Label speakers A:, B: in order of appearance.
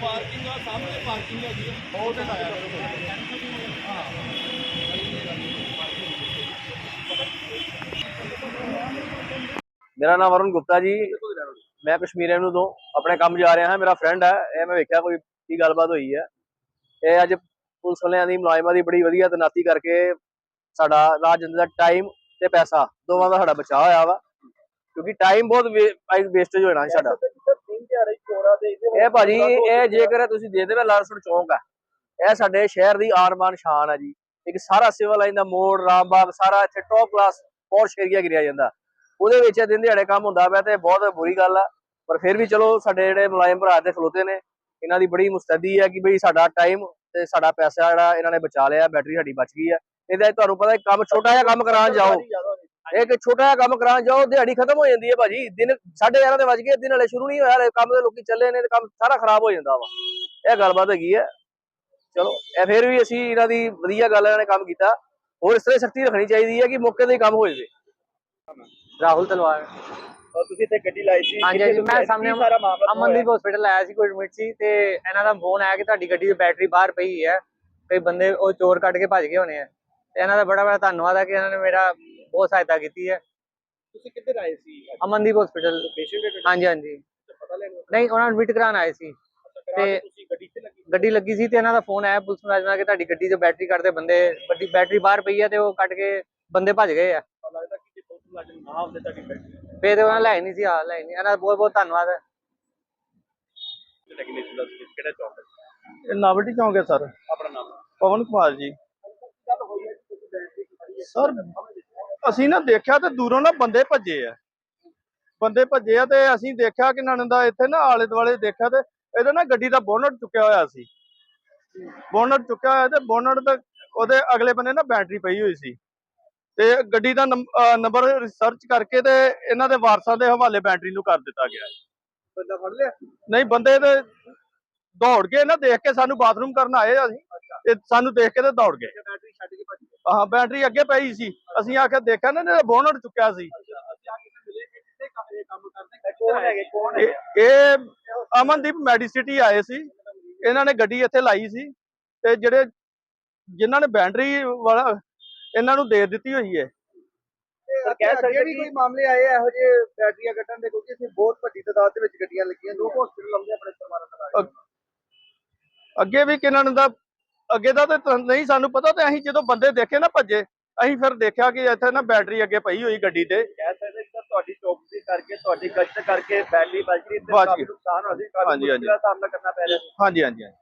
A: Parking ਆ ਸਾਹਮਣੇ parking ਹੈ ਜੀ ਬਹੁਤ ਆਇਆ
B: ਮੇਰਾ ਨਾਮ ਵਰੁਣ ਗੁਪਤਾ ਜੀ। ਮੈਂ ਕਸ਼ਮੀਰ ਐਵਨਿਊ ਤੋਂ ਆਪਣੇ ਕੰਮ ਜਾ ਰਿਹਾ ਹਾਂ। ਮੇਰਾ ਫਰੈਂਡ ਹੈ। ਇਹ ਮੈਂ ਵੇਖਿਆ ਕੋਈ ਕੀ ਗੱਲਬਾਤ ਹੋਈ ਹੈ। ਇਹ ਅੱਜ ਪੁਲਿਸ ਵਾਲਿਆਂ ਦੀ ਮੁਲਾਜ਼ਮਾਂ ਦੀ ਬੜੀ ਵਧੀਆ ਤਨਾਤੀ ਕਰਕੇ ਸਾਡਾ ਰਾਜ ਦਾ ਟਾਈਮ ਤੇ ਪੈਸਾ, ਦੋਵਾਂ ਦਾ ਸਾਡਾ ਬਚਾਅ ਹੋਇਆ ਵਾ। ਕਿਉਂਕਿ ਟਾਈਮ ਬਹੁਤ ਵੇਸਟੇਜ ਹੋ ਸੀ ਸਾਡਾ। ਇਹ ਭਾਜੀ, ਇਹ ਜੇਕਰ ਤੁਸੀਂ ਦੇ ਦੇਵੇ ਲਾਲਸੁਰ ਚੌਂਕ ਹੈ ਇਹ ਸਾਡੇ ਸ਼ਹਿਰ ਦੀ ਆਰਮਾਨ ਸ਼ਾਨ ਹੈ ਜੀ। ਇੱਕ ਸਾਰਾ ਸਿਵਲ ਲਾਈਨ ਦਾ ਮੋੜ ਰਾਮਬਾਗ ਸਾਰਾ ਇੱਥੇ ਟੌਪ ਕਲਾਸ ਪੌਸ਼ ਏਰੀਆ ਗਿਰਿਆ ਜਾਂਦਾ। ਉਹਦੇ ਵਿੱਚ ਇਹ ਦਿਨ ਦਿਹਾੜੇ ਕੰਮ ਹੁੰਦਾ ਪਿਆ ਤੇ ਬਹੁਤ ਬੁਰੀ ਗੱਲ ਆ। ਪਰ ਫਿਰ ਵੀ ਚਲੋ, ਸਾਡੇ ਜਿਹੜੇ ਮੁਲਾਜ਼ਮ ਭਰਾ ਤੇ ਖਲੋਤੇ ਨੇ, ਇਹਨਾਂ ਦੀ ਬੜੀ ਮੁਸਤੈਦੀ ਹੈ ਕਿ ਬਈ ਸਾਡਾ ਟਾਈਮ ਤੇ ਸਾਡਾ ਪੈਸਾ ਜਿਹੜਾ ਇਹਨਾਂ ਨੇ ਬਚਾ ਲਿਆ ਬੈਟਰੀ ਸਾਡੀ ਬਚ ਗਈ ਹੈ ਇਹਦਾ ਤੁਹਾਨੂੰ ਪਤਾ ਕੰਮ ਛੋਟਾ ਜਿਹਾ ਕੰਮ ਕਰਾਉਣ ਜਾਓ। ਇੱਕ ਛੋਟਾ ਜਿਹਾ ਕੰਮ ਕਰਾਉਣ ਜਾਓ ਦਿਹਾੜੀ ਖਤਮ ਹੋ ਜਾਂਦੀ ਹੈ ਭਾਜੀ। ਦਿਨ 11:30 ਦੇ ਵੱਜ ਗਏ ਦਿਨ ਹਲੇ ਸ਼ੁਰੂ ਨਹੀਂ ਹੋਇਆ ਹਲੇ ਕੰਮ ਦੇ ਲੋਕੀ ਚੱਲੇ ਨੇ ਤੇ ਕੰਮ ਸਾਰਾ ਖਰਾਬ ਹੋ ਜਾਂਦਾ ਵਾ। ਇਹ ਗੱਲਬਾਤ ਹੈਗੀ ਹੈ ਚਲੋ ਇਹ ਫਿਰ ਵੀ ਅਸੀਂ ਇਹਨਾਂ ਦੀ ਵਧੀਆ ਗੱਲ ਇਹਨਾਂ ਨੇ ਕੰਮ ਕੀਤਾ। ਹੋਰ ਇਸ ਤਰ੍ਹਾਂ ਸਖਤੀ ਰੱਖਣੀ ਚਾਹੀਦੀ ਹੈ ਕਿ ਮੌਕੇ ਤੇ ਹੀ ਕੰਮ ਹੋ ਜਾਵੇ।
C: ਰਾਹੁਲ ਤਲਵਾਰ।
A: ਤੁਸੀਂ ਇੱਥੇ ਗੱਡੀ ਲਾਈ ਸੀ
C: ਹਾਂਜੀ,
A: ਕਿੱਥੇ
C: ਹਾਂਜੀ, ਮੈਂ
A: ਤੁਸੀਂ
C: ਸਾਹਮਣੇ
A: ਕੀ ਸਾਰਾ ਮਾਮਲਾ
C: ਅਮਨਦੀਪ ਹਸਪੀਟਲ ਆਇਆ ਸੀ ਕੋਈ ਐਡਮਿਟ ਸੀ ਤੇ ਇਹਨਾਂ ਦਾ ਫੋਨ ਆਇਆ ਕਿ ਤੁਹਾਡੀ ਗੱਡੀ ਦੀ ਬੈਟਰੀ ਬਾਹਰ ਪਈ ਹੈ ਕਈ ਬੰਦੇ ਉਹ ਚੋਰ ਕੱਢ ਕੇ ਭੱਜ ਗਏ ਹੋਣੇ ਆ। ਤੇ ਇਹਨਾਂ ਦਾ ਬੜਾ ਬੜਾ ਧੰਨਵਾਦ ਹੈ ਕਿ ਇਹਨਾਂ ਨੇ ਮੇਰਾ ਬਹੁਤ ਸਹਾਇਤਾ ਕੀਤੀ ਹੈ।
A: ਤੁਸੀਂ ਕਿੱਧਰ ਆਏ ਸੀ?
C: ਅਮਨਦੀਪ ਹਸਪੀਟਲ
A: ਪੇਸ਼ੈਂਟ
C: ਹਾਂਜੀ ਹਾਂਜੀ।
A: ਪਤਾ ਲੈਣ
C: ਨਹੀਂ ਉਹਨਾਂ ਨੂੰ ਐਡਮਿਟ ਕਰਾਉਣ ਆਏ ਸੀ।
A: ਤੇ ਤੁਸੀਂ ਗੱਡੀ ਤੇ ਲੱਗੀ?
C: ਸੀ ਤੇ ਇਹਨਾਂ ਦਾ ਫੋਨ ਆਇਆ ਪੁਲਿਸ ਮੁਲਾਜ਼ਮਾਂ ਕਿ ਤੁਹਾਡੀ ਗੱਡੀ 'ਚ ਬੈਟਰੀ ਕੱਢਦੇ ਬੰਦੇ ਵੱਡੀ ਬੈਟਰੀ ਬਾਹਰ ਪਈ ਹੈ ਤੇ ਉਹ ਕੱਢ ਕੇ ਬੰਦੇ ਭੱਜ ਗਏ ਆ।
A: ਲੱਗਦਾ ਕਿ ਜੇ ਪੁਲਿਸ ਮੁਲਾਜ਼ਮ ਨਾ ਹੁੰਦੇ ਤੁਹਾਡੀ ਗੱਡੀ।
C: ਫੇਰ ਉਹਨਾਂ ਲੈ ਨਹੀਂ ਸੀ ਆ ਲੈ ਨਹੀਂ ਇਹਨਾਂ ਦਾ ਬਹੁਤ ਬਹੁਤ ਧੰਨਵਾਦ ਹੈ।
A: ਟੈਕਨੀਸ਼ੀਅਨ ਦਾ ਕਿਹੜਾ ਚੌਂਕ ਹੈ
D: ਇਹ ਨਾਵਟੀ ਚੌਂਕ ਹੈ ਸਰ।
A: ਆਪਣਾ ਨਾਮ?
D: ਪਵਨ ਕੁਮਾਰ ਜੀ। ਸਰ ਅਸੀਂ ਨਾ ਦੇਖਿਆ ਤੇ ਦੂਰੋਂ ਨਾ ਬੰਦੇ ਭੱਜੇ ਆ। ਬੰਦੇ ਭੱਜੇ ਆ ਤੇ ਅਸੀਂ ਦੇਖਿਆ ਕਿ ਨਣ ਦਾ ਇੱਥੇ ਨਾ ਆਲੇ ਦੁਆਲੇ ਦੇਖਿਆ ਤੇ ਇਹਦਾ ਨਾ ਗੱਡੀ ਦਾ ਬੋਨਟ ਚੁੱਕਿਆ ਹੋਇਆ ਸੀ। ਬੋਨਟ ਚੁੱਕਿਆ ਹੋਇਆ ਤੇ ਬੋਨਟ ਤੇ ਉਹਦੇ ਅਗਲੇ ਬੰਨੇ ਨਾ ਬੈਟਰੀ ਪਈ ਹੋਈ ਸੀ। ਤੇ ਗੱਡੀ ਦਾ ਨੰਬਰ ਰਿਸਰਚ ਕਰਕੇ ਤੇ ਇਹਨਾਂ ਦੇ ਵਾਰਸਾਂ ਦੇ ਹਵਾਲੇ ਬੈਟਰੀ ਨੂੰ ਕਰ ਦਿੱਤਾ ਗਿਆ।
A: ਬੰਦਾ ਫੜ ਲਿਆ?
D: ਨਹੀਂ ਬੰਦੇ ਤੇ ਦੌੜ ਕੇ ਨਾ ਦੇਖ ਕੇ ਸਾਨੂੰ ਬਾਥਰੂਮ ਕਰਨ ਆਏ ਆ ਅਸੀਂ। ਤੇ ਸਾਨੂੰ ਦੇਖ ਕੇ ਤੇ ਦੌੜ ਗਏ।
A: ਬੈਟਰੀ ਛੱਡ ਕੇ ਭੱਜ ਗਏ।
D: ਹਾਂ ਬੈਟਰੀ ਅੱਗੇ ਪਈ ਸੀ। ਅਸੀਂ ਆ ਕੇ ਦੇਖਿਆ ਨਾ ਇਹਦਾ ਬੋਨਟ ਚੁੱਕਿਆ ਸੀ।
A: ਅਸੀਂ ਆ ਕੇ ਮਿਲੇ। ਕਿ ਕਿੱਥੇ ਕੰਮ ਇਹ ਕੰਮ ਕਰਦੇ? ਕੌਣ ਹੈਗੇ ਕੌਣ
D: ਇਹ ਇਹ ਅਮਨਦੀਪ ਮੈਡੀਸਿਟੀ ਆਏ ਸੀ। ਇਹਨਾਂ ਨੇ ਗੱਡੀ ਇੱਥੇ ਲਾਈ ਸੀ। ਤੇ ਜਿਹੜੇ ਜਿਨ੍ਹਾਂ ਨੇ ਬੈਟਰੀ ਵਾਲਾ ਇਹਨਾਂ ਨੂੰ ਦੇ ਦਿੱਤੀ ਹੋਈ ਹੈ
A: ਪਰ ਕਹਿ ਸਕਦੇ ਵੀ ਕੋਈ ਮਾਮਲੇ ਆਏ ਇਹੋ ਜਿਹੇ ਬੈਟਰੀਆਂ ਕੱਢਣ ਦੇ ਕਿਉਂਕਿ ਇੱਥੇ ਬਹੁਤ ਵੱਡੀ ਤਾਦਾਦ ਦੇ ਵਿੱਚ ਗੱਡੀਆਂ ਲੱਗੀਆਂ ਲੋਕ ਹਸਪੀਟਲ ਆਉਂਦੇ ਆਪਣੇ ਪਰਿਵਾਰਾਂ ਨਾਲ
D: ਅੱਗੇ ਵੀ ਕਿਨਾਂ ਦਾ ਅੱਗੇ ਦਾ ਤੇ ਨਹੀਂ ਸਾਨੂੰ ਪਤਾ ਤੇ ਅਸੀਂ ਜਦੋਂ ਬੰਦੇ ਦੇਖੇ ਨਾ ਭੱਜੇ ਅਸੀਂ ਫਿਰ ਦੇਖਿਆ ਕਿ ਇੱਥੇ ਨਾ ਬੈਟਰੀ ਅੱਗੇ ਪਈ ਹੋਈ ਗੱਡੀ ਤੇ
A: ਕਹਿ ਸਕਦੇ ਕਿ ਤੁਹਾਡੀ ਚੌਕਸੀ ਕਰਕੇ ਤੁਹਾਡੀ ਗਸ਼ਤ ਕਰਕੇ ਬੈਟਰੀ ਬਚ ਗਈ ਤੇ ਕਾਫੀ। ਨੁਕਸਾਨ ਹੋ ਸੀ ਕਾਫੀ। ਮੁਸ਼ਕਿਲਾਂ ਦਾ ਸਾਹਮਣਾ ਕਰਨਾ ਪੈ ਰਿਹਾ
D: ਹਾਂਜੀ ਹਾਂਜੀ ਹਾਂਜੀ।